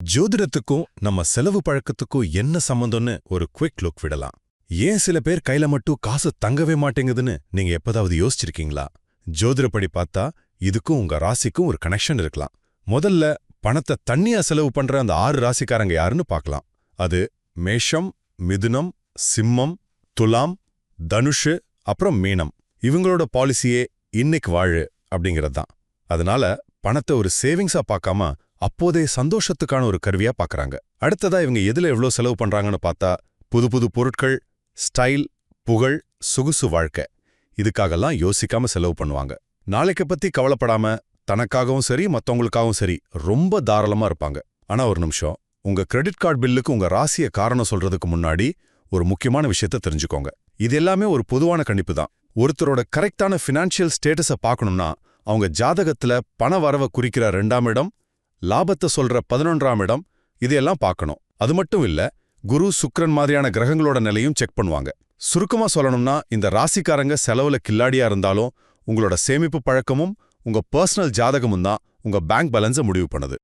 ஜோதிடத்துக்கும் நம்ம செலவு பழக்கத்துக்கும் என்ன சம்பந்தம்னு ஒரு குவிக் லுக் விடலாம். ஏன் சில பேர் கையில மட்டும் காசு தங்கவே மாட்டேங்குதுன்னு நீங்க எப்பதாவது யோசிச்சிருக்கீங்களா? ஜோதிடப்படி பார்த்தா இதுக்கும் உங்க ராசிக்கும் ஒரு கனெக்ஷன் இருக்கலாம். முதல்ல பணத்தை தண்ணியா செலவு பண்ற அந்த ஆறு ராசிக்காரங்க யாருன்னு பார்க்கலாம். அது மேஷம் மிதுனம் சிம்மம் துலாம் தனுஷு அப்புறம் மீனம். இவங்களோட பாலிசியே இன்னைக்கு வாழு அப்படிங்கிறது தான் அதனால பணத்தை ஒரு சேவிங்ஸா பார்க்காம அப்போதே சந்தோஷத்துக்கான ஒரு கருவியா பார்க்கறாங்க அடுத்ததா இவங்க எதுல எவ்வளோ செலவு பண்றாங்கன்னு பார்த்தா புது புது பொருட்கள் ஸ்டைல் புகழ் சொகுசு வாழ்க்கை. இதுக்காகலாம் யோசிக்காம செலவு பண்ணுவாங்க. நாளைக்கு பத்தி கவலைப்படாம தனக்காகவும் சரி மத்தவங்களுக்காகவும் சரி ரொம்ப தாராளமா இருப்பாங்க. ஆனா ஒரு நிமிஷம் உங்க கிரெடிட் கார்டு பில்லுக்கு உங்க ராசிய காரணம் சொல்றதுக்கு முன்னாடி ஒரு முக்கியமான விஷயத்த தெரிஞ்சுக்கோங்க. இது எல்லாமே ஒரு பொதுவான கணிப்பு தான். ஒருத்தரோட கரெக்டான ஃபினான்ஷியல் ஸ்டேட்டஸை பார்க்கணும்னா அவங்க ஜாதகத்துல பண வரவை குறிக்கிற ரெண்டாம் இடம் லாபத்தை சொல்ற பதினொன்றாம் இடம் இதையெல்லாம் பார்க்கணும். அது மட்டும் இல்ல குரு சுக்ரன் மாதிரியான கிரகங்களோட நிலையும் செக் பண்ணுவாங்க. சுருக்கமா சொல்லணும்னா இந்த ராசிக்காரங்க செலவுல கில்லாடியா இருந்தாலும் உங்களோட சேமிப்பு பழக்கமும் உங்க பர்சனல் ஜாதகமும் தான் உங்க பேங்க் பேலன்ஸை முடிவு பண்ணுது.